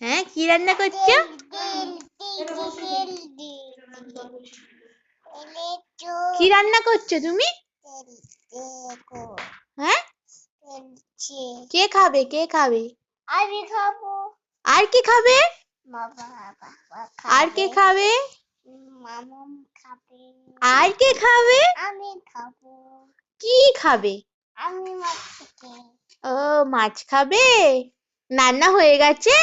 হ্যাঁ কি রান্না করছ? কি রান্না করছ তুমি? হ্যাঁ? কে খাবে? কে খাবে? আমি খাব আর কে খাবে? আর কে খাবে? আর কে খাবে? আমি খাব কি খাবে? আমি মাছ ও, মাছ খাবে? রান্না হয়ে গেছে?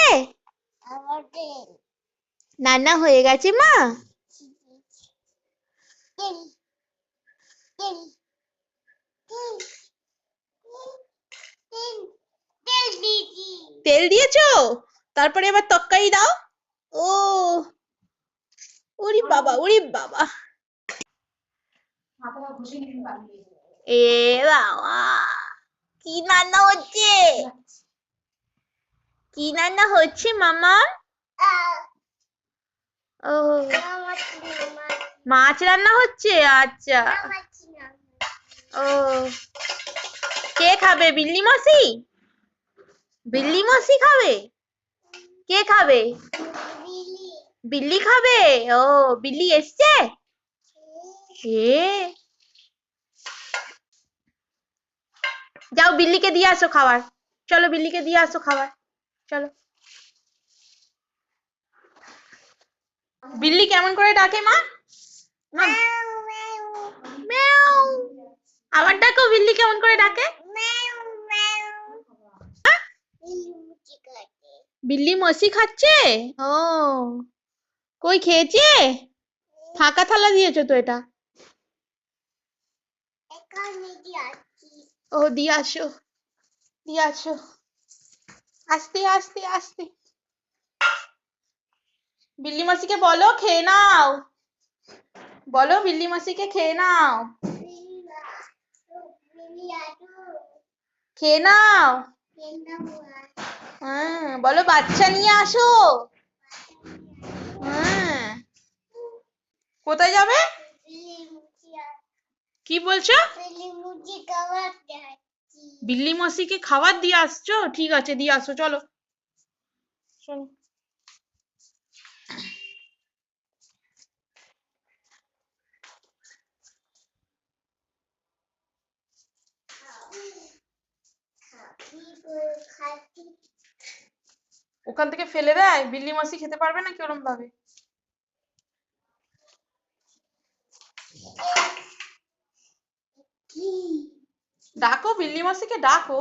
রান্না হয়ে গেছে মা? তেল দিয়েছি? তারপরে এবার তরকারি দাও। ও ওরে বাবা ওরে বাবা। এ বাবা কি রান্না হচ্ছে? কি রান্না হচ্ছে মামা? ও। মাছ রান্না হচ্ছে? আচ্ছা। ও। কে খাবে বিল্লি মাসি? বিল্লি মাসি খাবে? কে খাবে? বিল্লি খাবে? ও বিল্লি এসছে? এ। যাও বিল্লিকে দিয়ে আসো খাবার। চলো বিল্লিকে দিয়ে আসো খাবার। চলো। বিল্লি কেমন করে ডাকে মা? আবার ডাকো বিল্লি কেমন করে ডাকে? বিল্লি মসি খাচ্ছে? ও। কই খেয়েছে? ফাঁকা থালা দিয়েছ তো এটা। ও দিয়ে আসো। দিয়ে আসো। আস্তে আস্তে আস্তে। বিল্লি মাসিকে বলো, খেয়ে নাও। বলো, বিল্লি মাসিকে খেয়ে নাও। খেয়ে নাও। হ্যাঁ বলো, বাচ্চা নিয়ে আসো। হ্যাঁ। কোথায় যাবে? কি বলছো? বিল্লি মাসিকে খাবার দিয়ে আসছো? ঠিক আছে, দিয়ে আসো, চলো। চলো। ওখান থেকে ফেলে দেয়? বিল্লি মাসি খেতে পারবে না কিরম ভাবে ডাকো বিল্লি মাসিকে ডাকো।